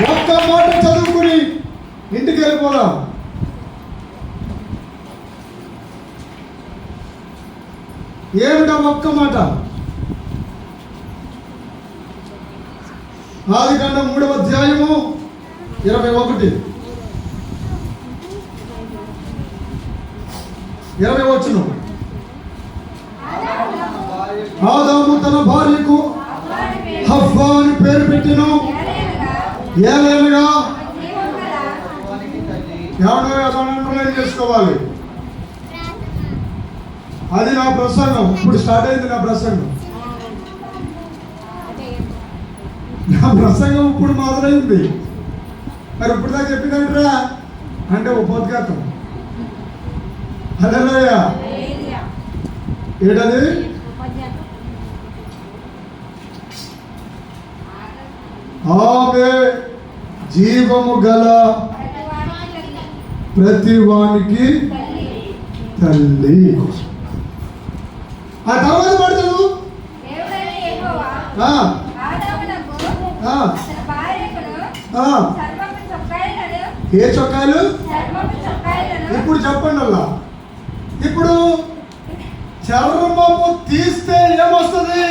ఒక్క మాట చదువుకుని ఇంటికి వెళ్ళిపోదాం. ఏమిటా ఒక్క మాట? ఆది కండ మూడవ అధ్యాయము ఇరవై ఒకటి. ఇరవై వచ్చును ఆదాము తన భార్యకు హఫ్వా అని పేరు పెట్టిన. ఏలేనగా ఎవడో ఎవరైనా చేసుకోవాలి. అది నా ప్రసంగం. ఇప్పుడు స్టార్ట్ అయింది నా ప్రసంగం. నా ప్రసంగం ఇప్పుడు మొదలైంది. మరి ఇప్పుడు దాకా చెప్పిందంటరా? అంటే ఉపోద్ఘాతం హలోయ ఏంటది? ఆమె జీవము గల ప్రతి వానికి తల్లి. ఆ తర్వాత ఆ. ఏ చొక్కాలు ఇప్పుడు చెప్పండి అలా ఇప్పుడు చర్మము తీస్తే ఏమొస్తుంది?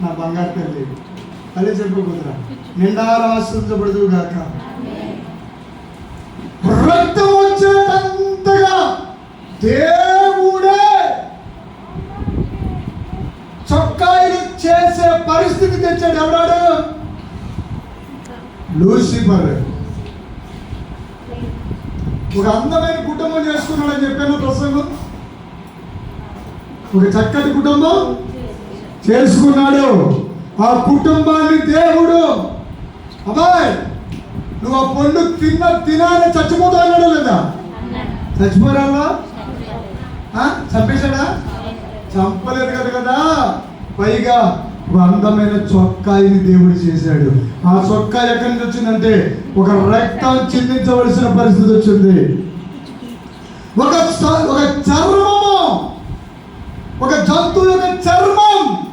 నా బంగారు తల్లి తల్లి చెప్పబోతురా నిండా రాసించబడదు గాక రక్తం వచ్చేటంతగా దేవుడే చొక్కాయిలు చేసే పరిస్థితి తెచ్చాడు ఎవడాడు లూసిఫర్. ఒక అందమైన కుటుంబం చేసుకున్నాడని చెప్పాను ప్రసంగం. ఒక చక్కటి కుటుంబం. చేసుకున్నాడు. ఆ కుటుంబాన్ని దేవుడు అబ్బాయి నువ్వు ఆ పండు తిన్న తినాలని చచ్చిపోతా అన్నాడు లేదా? చచ్చిపోరాలా ఆ? చంపేశాడా? చంపలేదు కదా కదా. పైగా అందమైన అందమైన చొక్కాయిని దేవుడు చేశాడు. ఆ చొక్కా ఎక్కడి నుంచి వచ్చిందంటే ఒక రక్తం చిందించవలసిన పరిస్థితి వచ్చింది. ఒక ఒక చర్మము ఒక జంతువు యొక్క చర్మం.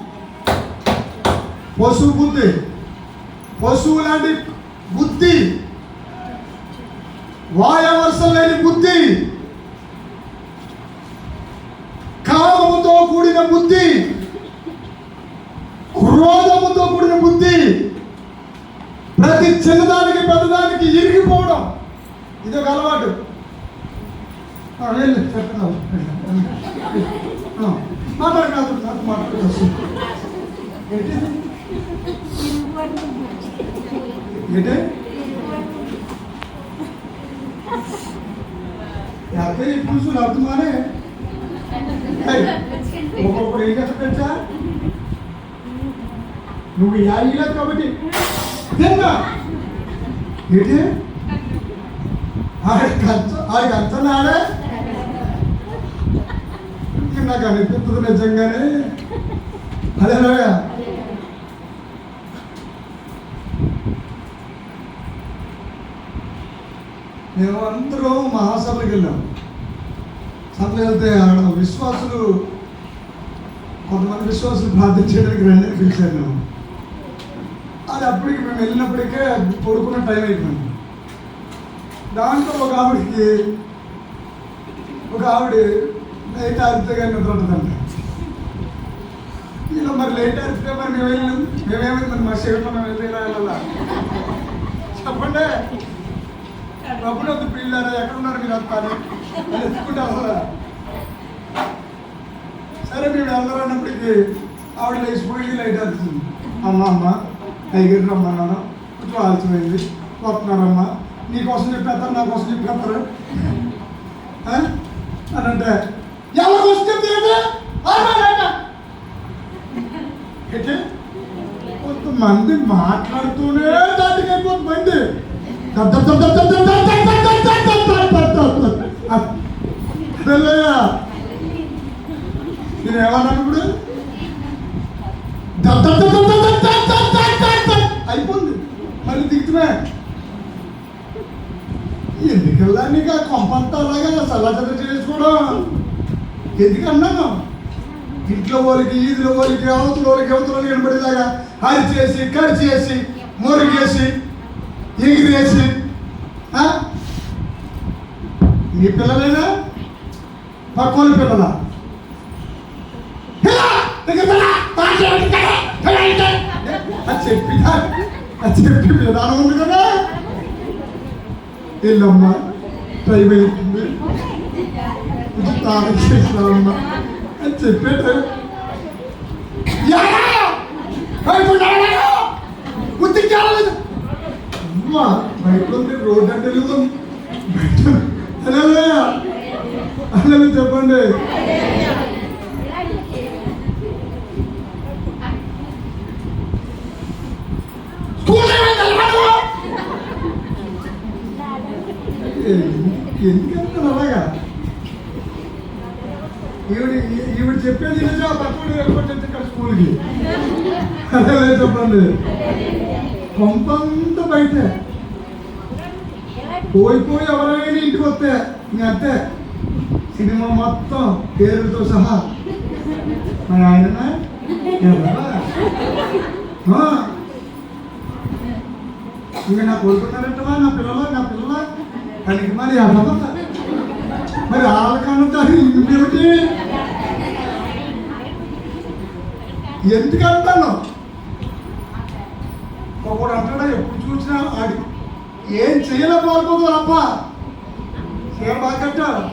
పశువు బుద్ధి. పశువు లాంటి బుద్ధి. వాయవర్షం లేని బుద్ధి. కామముతో కూడిన బుద్ధి. క్రోధముతో కూడిన బుద్ధి. ప్రతి చిన్నదానికి పెద్దదానికి ఇరిగిపోవడం. ఇది ఒక అలవాటు. ఆ, మాట్లాడు కాదు నాకు మాట్లాడు. ఏంటి? యాభై పురుషులు అర్థమానే ఒక్కొక్కరు ఏం కష్టపెట్టా నువ్వు యాగిలేదు కాబట్టి. తిన్నా. ఏంటి? ఆడికి అర్థం ఆడికి అర్థం ఆడే నాకు అనిపిస్తుంది నిజంగానే. అదేలాగా మేము అందరం మహాసభలకు వెళ్ళాం. సభలు వెళ్తే ఆడ విశ్వాసులు కొంతమంది విశ్వాసులు ప్రార్థించడానికి రండి అని పిలిచాను అది అప్పటికి మేము వెళ్ళినప్పటికే పడుకున్న టైం అయిపోయింది. దాంట్లో ఒక ఆవిడకి ఒక ఆవిడ నైట్ ఆరితే కానీ నిద్ర ఇలా మరి లేట్ ఆరితే మరి మేము వెళ్ళినాం మేమేమైంది? మరి మా షేట్లో మేము వెళ్ళి వెళ్ళాలా? చెప్పండి. ప్రభుత్వ పిల్లలు ఎక్కడున్నారు మీరు అంతారు ఎత్తుకుంటారు అసలు సరే మేము వెళ్ళాలన్నప్పటికీ ఆవిడ లేచిపోయి లైట్ అవుతుంది అమ్మ అమ్మ దగ్గర రమ్మన్నాను కొంచెం ఆలస్యమైంది. వస్తున్నారమ్మా. నీకోసం చెప్పేస్తారు నా కోసం చెప్పేస్తారు. అని అంటే ఎలా కోసం అయితే కొంతమంది మాట్లాడుతూనే దాటికైపోతుంది మంది. నేను ఏమన్నా ఇప్పుడు అయిపోయింది మరి దిగుతున్నా ఎందుకల్లా నీకు ఆ కొంపంతా అలాగే సలాచర చేసుకోవడం ఎందుకన్నాను ఇంట్లో వాళ్ళకి ఈదుల వాళ్ళకి అవతల వాళ్ళకి అవతల నిలబడేలాగా హరి చేసి కరి చేసి మురిగేసి ఎగిరేసి ఆ? మీ పిల్లలేనా పక్కన పిల్లలా పిల్ల! దగ్గర పిల్ల! తాకి ఇంటికి! పిల్ల ఇంటికి! అది చెప్పి అది చెప్పి విధానం ఉంది కదా వెళ్ళమ్మా టైం అవుతుంది కొంచెం తానం చేసినామమ్మా అని చెప్పాడు అమ్మా బయట ఉంది రోడ్ అంటే లేదు బయట అలా చెప్పండి. ఎందుకంటే అలాగా ఈవిడ ఈవిడ చెప్పేది నిజం పక్కన వెళ్ళిపోతుంది ఇక్కడ స్కూల్కి. అదే చెప్పండి. కొంత బయట. పోయిపోయి ఎవరైనా ఇంటికి వస్తే ఇంకా అంతే సినిమా మొత్తం పేరుతో సహా. మరి ఆయన ఇంకా నా కోరుకున్నారంటవా నా పిల్లలు? నా పిల్లల? దానికి మరి అవ్వదు మరి వాళ్ళకన్నా ఇంకేమిటి? ఎందుకు అంటాను ఒకడు అంటాడా ఎప్పుడు చూసినా ఆడి ఏం చేయలేకపోతుంది అప్ప చీర బాగా కట్టాడు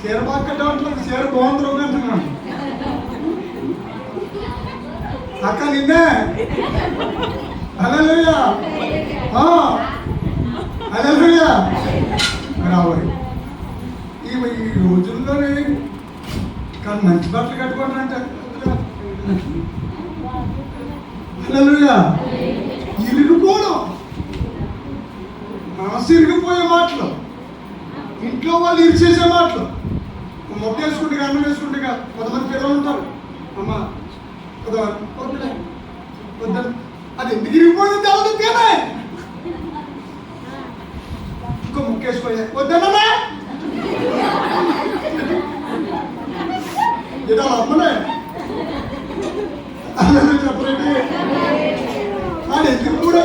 చీర బాగా కట్టామంటున్నాడు చీర బాగుంది రోగి అంటున్నాను అక్క నిన్నే. అలలుయా అలలుయా రావాలి ఈ రోజుల్లోనే కానీ మంచి బట్టలు అంటే అలలుయా ఇరిగిపోవడం మనసు ఇరిగిపోయే మాటలు. ఇంట్లో వాళ్ళు ఇరిచేసే మాటలు. మొక్క వేసుకుంటే అన్నం వేసుకుంటే కాదు. కొంతమంది పిల్లలు ఉంటారు. అమ్మ కొంతమంది అది ఎందుకు ఇరిగిపోయింది? తెలదు తేనే ఇంకో ముక్క వేసుకోయా వద్దన్నా ఏదో అమ్మలే అలాగే చెప్పరండి అది ఎందుకు కూడా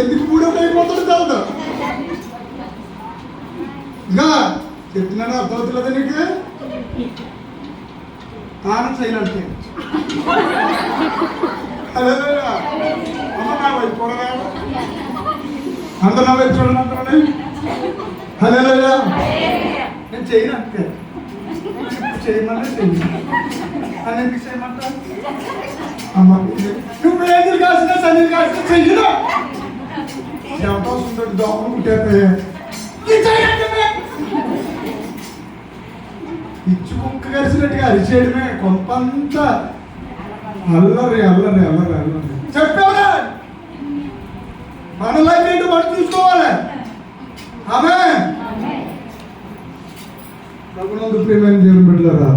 ఎందుకు కూడా అయిపోతాడు తెలదు ఇంకా చెప్తున్నాను అర్థమవుతున్నదా నీకు తాను చేయనంటే హల్లెలూయా. అమ్మ నా వైపు చూడరా? అందరూ నా వైపు చూడండి అంటారండి హల్లెలూయా. నేను చేయను అంతే చేయమన్నా చెయ్యి అని ఎందుకు చేయమంటా అమ్మ నువ్వు ఏది కాసిన సన్ని కాసిన చెయ్యను చెమటా సుందరి దోమ ఉంటే పిచ్చి కుక్క కలిసినట్టుగా అరిచేయడమే కొంతంత అల్లరి అల్లరి అల్లరి అల్లరి. చెప్పావులే మన లైఫ్ ఏంటో మనం చూసుకోవాలి. ఆమె? ప్రభునందు ప్రియమైన దేవుని బిడ్డలారా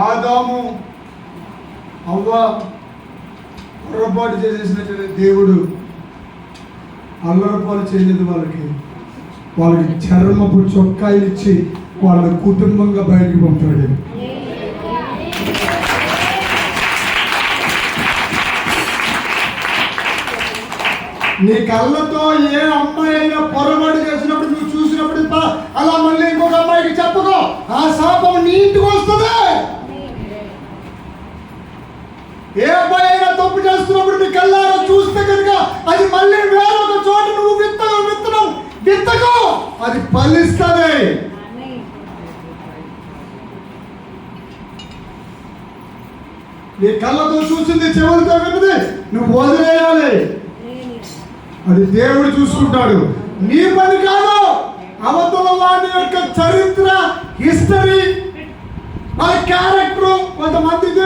ఆదాము అవ్వ పొరపాటు చేసేసినట్టు దేవుడు అల్లరపాలు చేయలేదు వాళ్ళకి. వాళ్ళకి చర్మపు చొక్కాయిచ్చి ఇచ్చి వాళ్ళ కుటుంబంగా బయటికి పంపాడు. నీ కళ్ళతో ఏ అమ్మాయి అయినా పొరపాటు చేసినప్పుడు నువ్వు చూసినప్పుడు అలా మళ్ళీ ఇంకొక అమ్మాయికి చెప్పుకో. ఆ శాపం నీ ఇంటికి వస్తుంది. ఏ అబ్బాయి అయినా తప్పు చేస్తున్నప్పుడు నీ కళ్ళారా చూస్తే కనుక అది మళ్ళీ వేరొక చోట నువ్వు విత్తనం విత్తనం విత్తకో. అది ఫలిస్తుంది. నీ కళ్ళతో చూసింది చెవులతో విన్నది. నువ్వు వదిలేయాలి. అది దేవుడు చూసుకుంటాడు. నీ పని కాదు అవతల వాడి యొక్క చరిత్ర హిస్టరీ వాళ్ళ క్యారెక్టర్ కొంతమంది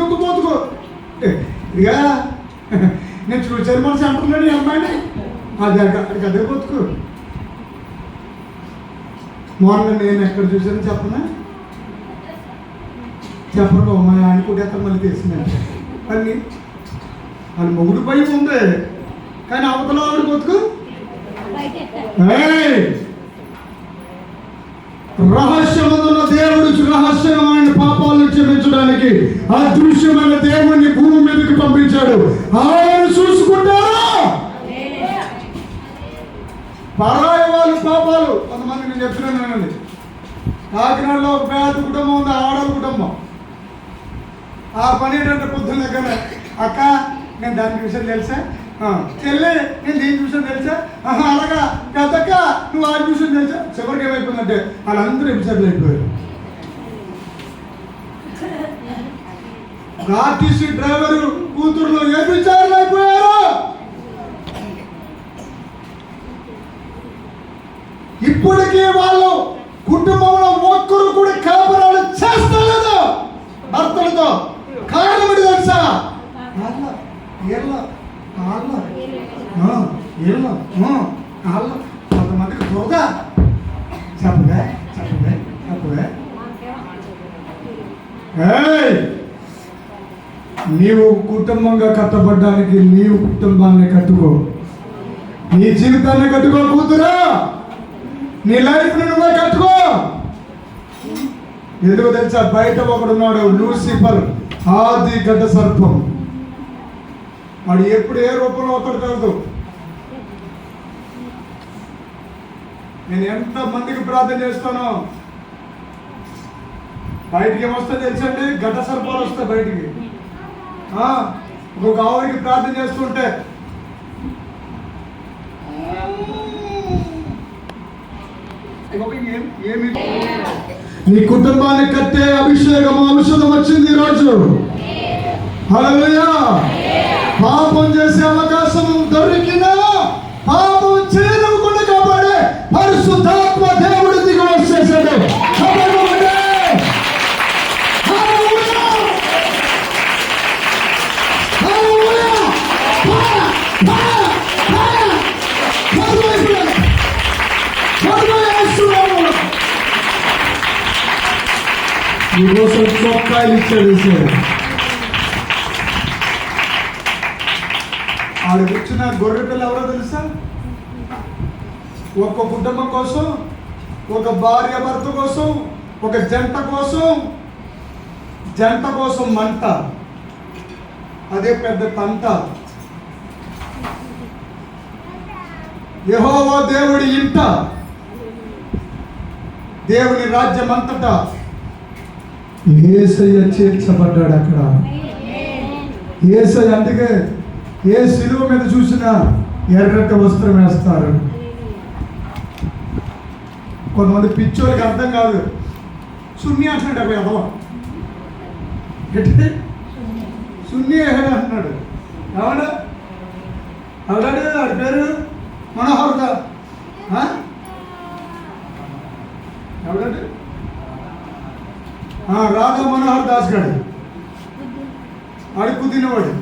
చొక్కుపోతుకో ఇక నేను చూసాను మన అంటున్నాడు ఈ అమ్మాయిని. అది అక్కడికి అదే పోతుకు. మొన్న నేను ఎక్కడ చూసాను చెప్పనా? చెప్పరు మా ఆయన కూడా మళ్ళీ తెలిసిందంటే. అని వాళ్ళ మొగుడు భయం ఉంది. కానీ అవతల ఆవిడ బతుకు ఏయ్! రహస్యమందున్న దేవుడు రహస్యమైన పాపాలను క్షమించడానికి అదృశ్యమైన దేవుణ్ణి భూమి మీదకి పంపించాడు. ఆయన చూసుకుంటారా? పరాయి వాళ్ళు పాపాలు. కొంతమంది నేను చెప్తున్నాను వినండి. కాకినాడలో ఒక పేద కుటుంబం ఉంది ఆడల కుటుంబం. ఆ పని ఏంటంటే పొద్దున్న దగ్గర అక్క నేను దాని విషయం తెలుసా? చెల్లి నేను దీని చూసాను తెలుసా? ఆహా, అలాగా. పెద్దక్క నువ్వు ఆ చూసాను తెలుసా? చివరికి ఏమైపోయిందంటే వాళ్ళందరూ ఎపిసోడ్లు అయిపోయారు ఆర్టీసీ డ్రైవర్ కూతురులో ఏ విచారణ అయిపోయారు. ఇప్పటికీ వాళ్ళు కుటుంబంలో ఒక్కరు కూడా కలపరాలు చేస్తలేదు. భర్తలతో కారణం తెలుసా? వాళ్ళ, వీళ్ళ, వాళ్ళ, ఆ, కొంతమందికి దురద? చెప్పవే చెప్పవే చెప్పవే. నీవు కుటుంబంగా కట్టబడ్డానికి నీవు కుటుంబాన్ని కట్టుకో. నీ జీవితాన్ని కట్టుకో కూతురా. నీ లైఫ్ నువ్వే కట్టుకో. ఎందుకు తెలుసా? బయట ఒకడున్నాడు లూసిఫర్ ఆది గడ్డ సర్పం. వాడు ఎప్పుడు ఏ రూపంలో అవుతాడు తెలుసు నేను ఎంత మందికి ప్రార్థన చేస్తానో బయటికి ఏమొస్తా తెలుసండి? గడ్డ సర్పాలు వస్తాయి బయటికి. ఒక ఆవుడికి ప్రార్థన చేస్తుంటే నీ కుటుంబాన్ని కట్టే అభిషేకం ఔషధం వచ్చింది ఈరోజు హల్లెలూయా పాపం చేసే అవకాశం దొరికినా పాపం చేయకుండా కాపాడే పరిశుద్ధాత్మ దేవుడు దిగి వచ్చేసాడు హల్లెలూయా! హల్లెలూయా! హల్లెలూయా! ఫైర్! గొర్రె పిల్ల ఎవరో తెలుసా? ఒక కుటుంబం కోసం ఒక భార్య భర్త కోసం ఒక జంట కోసం జంట కోసం మంట. అదే పెద్ద తంట. యెహోవా దేవుడి ఇంట. దేవుని రాజ్యం అంతటా. ఏసయ్య చేర్చబడ్డాడు అక్కడ. ఏసయ్య అందుకే ఏ శిలువ మీద చూసినా ఎర్రటి వస్త్రం వేస్తారు కొంతమంది పిచ్చోళ్ళకి అర్థం కాదు సున్ని అంటున్నాడు అబ్బాయి అదవ ఏంటి సున్ని ఏహే అంటున్నాడు ఎవడు ఎవడాడు వాడి పేరు మనోహర్ దా ఆ? ఎవడండి ఆ, రాధా మనోహర్ దాస్ గాడు అడుగు తినవాడు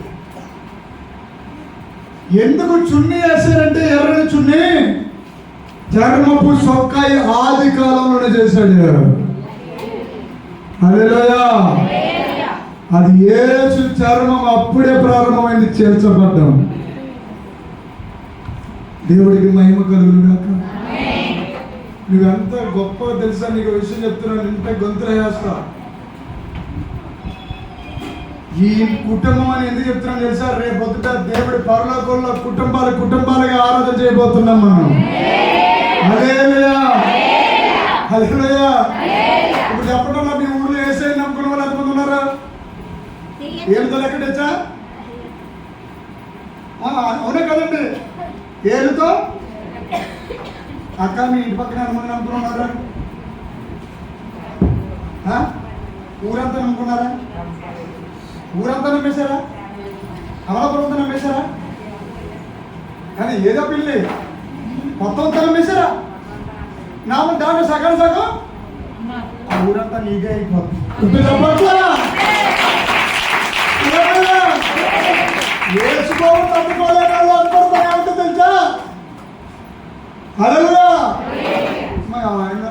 ఎందుకు చున్నీ వేశారంటే ఎర్రని చున్నీ? చర్మపు సొక్కాయి ఆది కాలంలోనే చేశాడు అదేలోయా అది ఏసు చర్మం అప్పుడే ప్రారంభమైంది చేర్చబడ్డం. దేవుడికి మహిమ కలుగును కాక నువ్వెంత గొప్ప తెలుసా నీకు విషయం చెప్తున్నాను ఇంత గొంతులు వేస్తా ఈ కుటుంబం అని ఎందుకు చెప్తున్నాను తెలుసా? రేపు పొద్దుట దేవుడి పరలోకంలో కుటుంబాలు కుటుంబాలుగా ఆరాధన చేయబోతున్నాం మనం. హల్లెలూయా. హల్లెలూయా. ఇప్పుడు చెప్పడం మీ ఊళ్ళో వేసే నమ్ముకున్న వాళ్ళు ఎంతమంది ఉన్నారా? ఏళ్ళతో తెచ్చా? అవునే కదండి? ఏలుతో? అక్క మీ ఇంటి పక్కన ఎంతమంది నమ్ముకున్నారా? ఊరంతా నమ్ముకున్నారా? ఊరంతా నమ్మేశారా? అమలాపురం అంతా నమ్మేశారా? కానీ ఏదో పిల్లి మొత్తం అంతా నమ్మేశారా? నా దాంట్లో సగం సగం? ఆ ఊరంతా నీకే అయిపోతుంది. వేసుకోవడం వాళ్ళు అందరూ ఏమిటో తెలుసా? అలలుగా మా ఆయన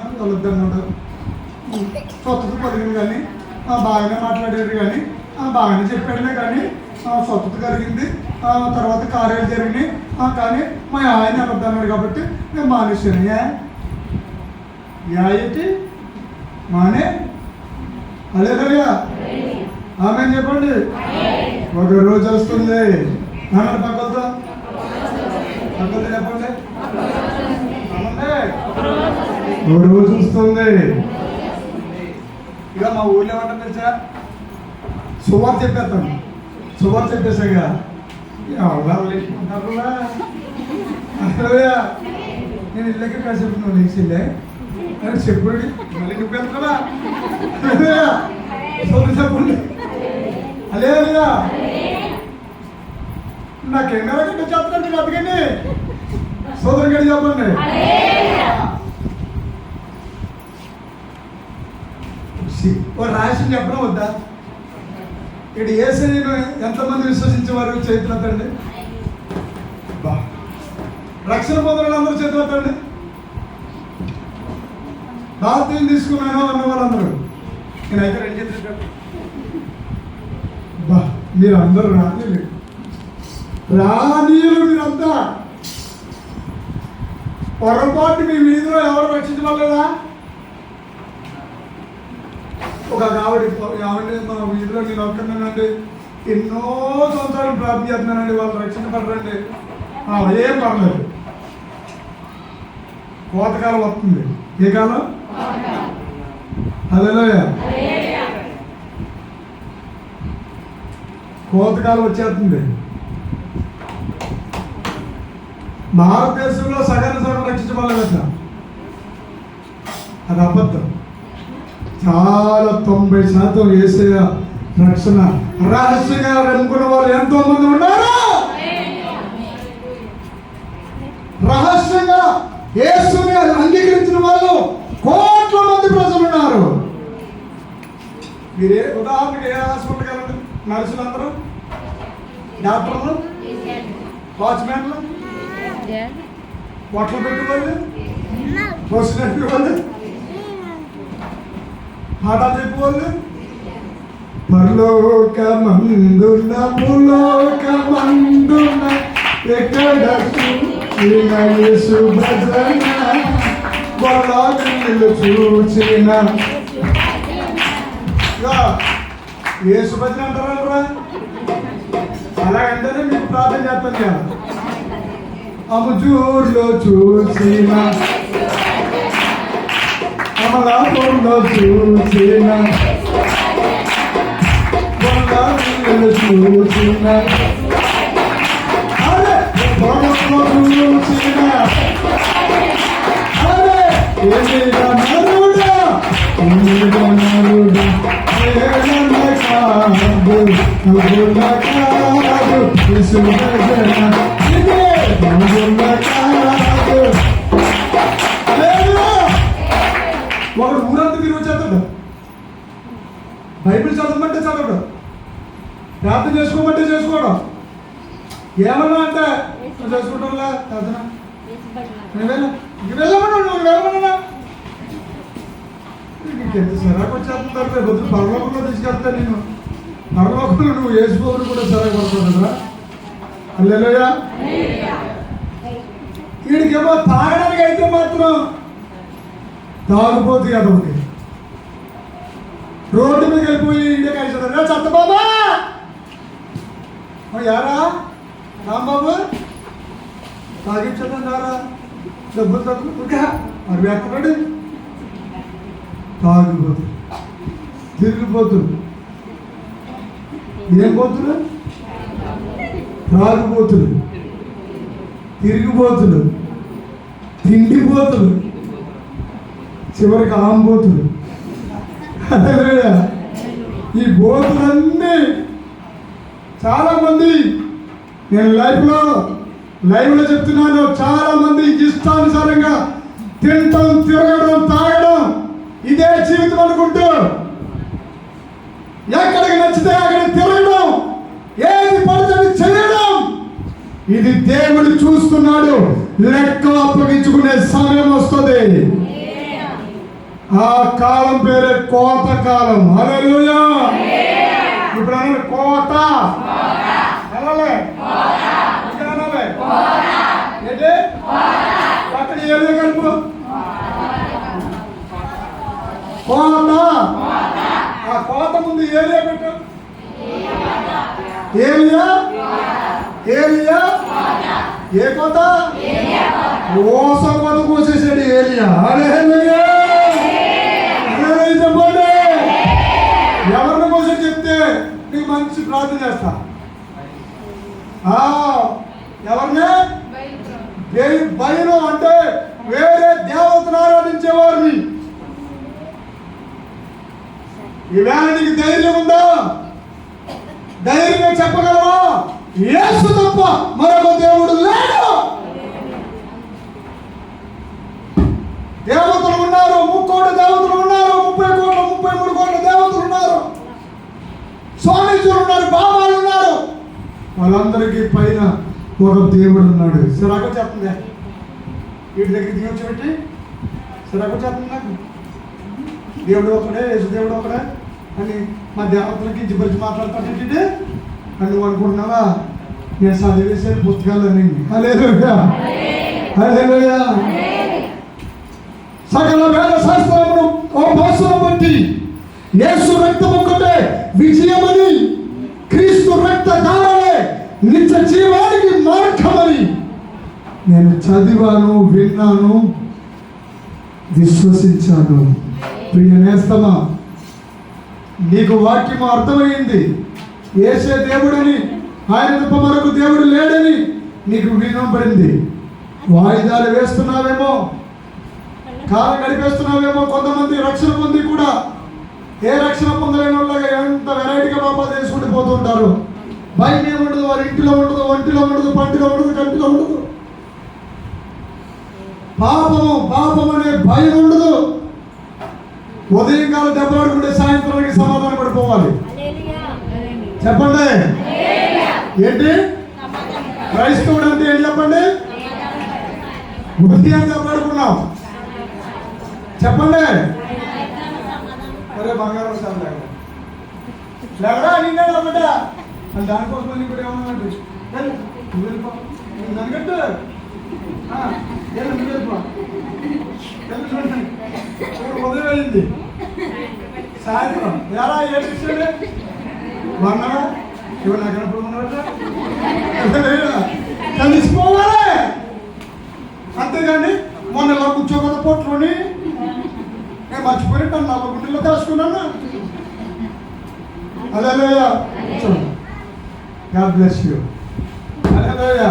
పలిగింది కానీ బాగానే మాట్లాడారు కానీ బాగానే చెప్పాడులే కానీ ఆ, కలిగింది. ఆ, తర్వాత కార్యాలు జరిగినాయి. కానీ మా ఆయన అబద్ధన్నాడు కాబట్టి నేను మానేశాను. యా యా ఏంటి? మానే? అదే ఆమె చెప్పండి? ఒక రోజు వస్తుంది. అన్నాడు పక్కలతో? పక్కలతో చెప్పండి. ఒక రోజు వస్తుంది. ఇక మా ఊళ్ళో ఏమంటారు తెలుసా? సువార్ చెప్పేస్తాను సువార్ చెప్పేసాక ఎవరు లేచుకుంటారులా నేను ఇళ్ళకి కాసేపు నువ్వు లేచిలే అని చెప్పుడి మళ్ళీ నువ్వు వెళ్తున్నా చెప్పండి అదే లేదా నా కెమెరా గంట చెప్పండి అతకండి సోదరు గడి చెప్పండి. రాసి చెప్పడం వద్దా? ఇక్కడ ఏసైను ఎంతమంది విశ్వసించేవారు చేతులెత్తండి? బా. రక్షణ పొందడం అందరూ చేతులెత్తండి. బాప్తీయం తీసుకున్నాను అన్న వాళ్ళందరూ. నేనైతే రెండు చేతులు బా మీరు అందరూ రానీయులు రానీయులు మీరంతా. పొరపాటు మీ వీధిలో ఎవరు రక్షించబడలేదా? ఒక ఆవిడ ఆవిడ మన వీధిలో నేను ఒక్కనండి ఎన్నో సంవత్సరాలు ప్రాప్తి చేస్తున్నానండి. వాళ్ళు రక్షణ పడరండి. ఏం పడలేదు. కోతకాలం వస్తుంది. ఏ కాలం? అదేలోయ కోతకాలం వచ్చేస్తుంది. భారతదేశంలో సగం సగం రక్షించబడలేదు అది అబద్ధం. చాలా తొంభై శాతం ఏసయ రక్షణ రహస్యంగా నమ్ముకున్న వాళ్ళు ఎంతో మంది ఉన్నారు? రహస్యంగా యేసుని అంగీకరించిన వాళ్ళు కోట్ల మంది ప్రజలు ఉన్నారు. మీరే ఉదాహరణకి ఏ హాస్పిటల్కి వెళ్ళండి? నర్సులు అందరూ? డాక్టర్లు? వాచ్మెన్లు? బొట్టలు పెట్టి వాళ్ళు బస్సు వాళ్ళు? పాఠాలు చెప్పేవాళ్ళు పరలోకమందున పులోకమందున ఎక్కడ చూచిన యేసు భజన వాళ్ళని చూచిన ఇదిగో, యేసు భజన అంటారా అలాగంటేనే మీకు ప్రార్థన చేస్తాను కదా అముజూర్లో చూసిన అమలాపురంలో చూసిన బొండాలు చూసిన అరే పొలంలో చూసిన అరే ఏమిరా నరుడా ఏమిరా నరుడా ఏడన కాదు నువ్వుల కాదు విసుగజన చదవడం. ప్రార్థన చేసుకోమంటే చేసుకోవడం. ఏమన్నా అంటే నువ్వు చేసుకుంటావులా ప్రార్థన. వెళ్ళ వెళ్ళమన్నా నువ్వు వెళ్ళమన్నా. ఎంత సరాకు వచ్చేస్తుంది రేపు పరలోకంలో తీసుకెళ్తా నేను పరలోకంలో నువ్వు వేసుకోవడం కూడా సరాకు పడుతుంది కదా అల్లెలోయా వీడికేమో తాగడానికి అయితే మాత్రం తాగుపోతు కదా ఒకటి రోడ్డు మీద వెళ్ళిపోయి ఇండియా కలిసాడు చెత్త బాబా! యారా? రాంబాబు తాగించడం రారా డబ్బులు తక్కువ మరి ఎక్కడాడు తాగిపోతు తిరిగిపోతుంది. ఏం పోతుడు తాగిపోతుడు తిరిగిపోతుడు తిండిపోతుడు చివరికి ఆంబోతుడు ఈ బోతులన్నీ చాలా మంది నేను లైఫ్లో లైవ్లో చెప్తున్నాను చాలా మంది ఇష్టానుసారంగా తినటం తిరగడం తాగడం ఇదే జీవితం అనుకుంటూ ఎక్కడికి నచ్చితే అక్కడ తిరగడం ఏది పడుతుంది చేయడం. ఇది దేవుడు చూస్తున్నాడు. లెక్క అప్పగించుకునే సమయం వస్తుంది. ఆ కాలం పేరే కోత కాలం. హల్లెలూయా. ఇప్పుడు అన్నాడు కోత. చెప్పాలి ఇంకా అనాలి ఏంటి? పక్కన ఏదో కలుపు కోత. ఆ కోత ముందు ఏరియా పెట్టు. ఏరియా ఏరియా ఏ కోత? ఓస కోత. కోసేసాడు ఏరియా హల్లెలూయా. ఎవరిని కోసం చెప్తే నీకు మంచి ప్రార్థన చేస్తా? ఆ, ఎవరిని? బయలు అంటే వేరే దేవతను ఆరాధించేవారిని. ఈవేళ నీకు ధైర్యం ఉందా? ధైర్యంగా చెప్పగలవా? యేసు తప్ప మరొక దేవుడు లేడు. దేవతలు స్వామీజీలు ఉన్నారు బాబాలు ఉన్నారు. వాళ్ళందరికీ పైన ఒక దేవుడు ఉన్నాడు. సిరాకు చెప్తుంది వీటి దగ్గర దిగొచ్చి పెట్టి సిరాకు చెప్తుంది నాకు. దేవుడు ఒకడే యేసు దేవుడు ఒకడే. అని మా దేవతలకి జిబరిచి మాట్లాడతాడు అని నువ్వు అనుకుంటున్నావా? నేను చదివేసే పుస్తకాలన్నీ. హలేలుయా హలేలుయా సకల వేద శాస్త్రమును ఓ భాషను బట్టి యేసు రక్తము విజయమని క్రీస్తు రక్త దారలే నిత్య జీవానికి మార్గమని. నేను చదివాను విన్నాను విశ్వసించాను. ప్రియ నేస్తమా నీకు వాక్యం అర్థమైంది. ఏసే దేవుడని ఆయన తప్ప మరొక దేవుడు లేడని నీకు వినపడింది వాయిదాలు వేస్తున్నావేమో కాలం గడిపేస్తున్నావేమో కొంతమంది రక్షణ పొంది కూడా ఏ రక్షణ పొందలేని వాళ్ళగా ఎంత వెరైటీగా పాపాలు చేసుకుంటూ పోతుంటారు బయట ఏముండదు వారి ఇంటిలో ఉండదు ఒంటిలో ఉండదు పంటిలో ఉండదు కంటిలో ఉండదు. పాపము పాపం అనే భయం ఉండదు. ఉదయం కాలం దెబ్బలాడుకుంటే సాయంత్రానికి సమాధానం పడిపోవాలి. చెప్పండి. ఏంటి? క్రైస్తవుడు అంటే ఏంటి చెప్పండి? ఉదయం దెబ్బలాడుకున్నాం చెప్పండి. బంగారం సార్ లేవరా లేవరా నిన్నే లేవట అని దానికోసం అని ఇప్పుడు ఏమన్నా వెళ్ళు, నువ్వు వెళ్ళిపో. నన్ను నువ్వు వెళ్ళిపో. ఉదయం అయింది సాయంత్రం. ఎలా ఏడు బంగారా వందనా ఇవి నాకు ఎప్పుడు కలిసిపోవాలి అంతేగాని మొన్న ఇలా కూర్చోకుండా పొట్టుని నేను మర్చిపోయినట్టు నల్ల గుండెల్లో దాచుకున్నాను? అదేలోయ గాడ్ బ్లెస్ యూ. అదేలోయ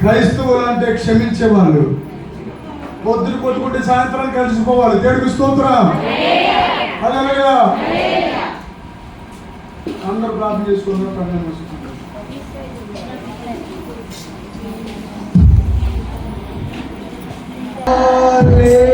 క్రైస్తవులు అంటే క్షమించే వాళ్ళు పొద్దున కొట్టుకుంటే సాయంత్రం కలిసిపోవాలి. దేవుడికి స్తోత్రం. అదేలోయ అందరూ ప్రార్థన చేసుకున్నారు ప్రార్థన చేసుకుంటారు. కొంచెం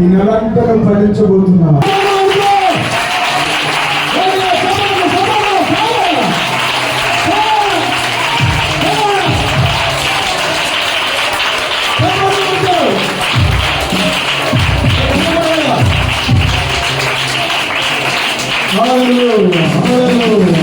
ఈ నిరంతరం ఫలించబోతున్నా Hallelujah, hallelujah, hallelujah.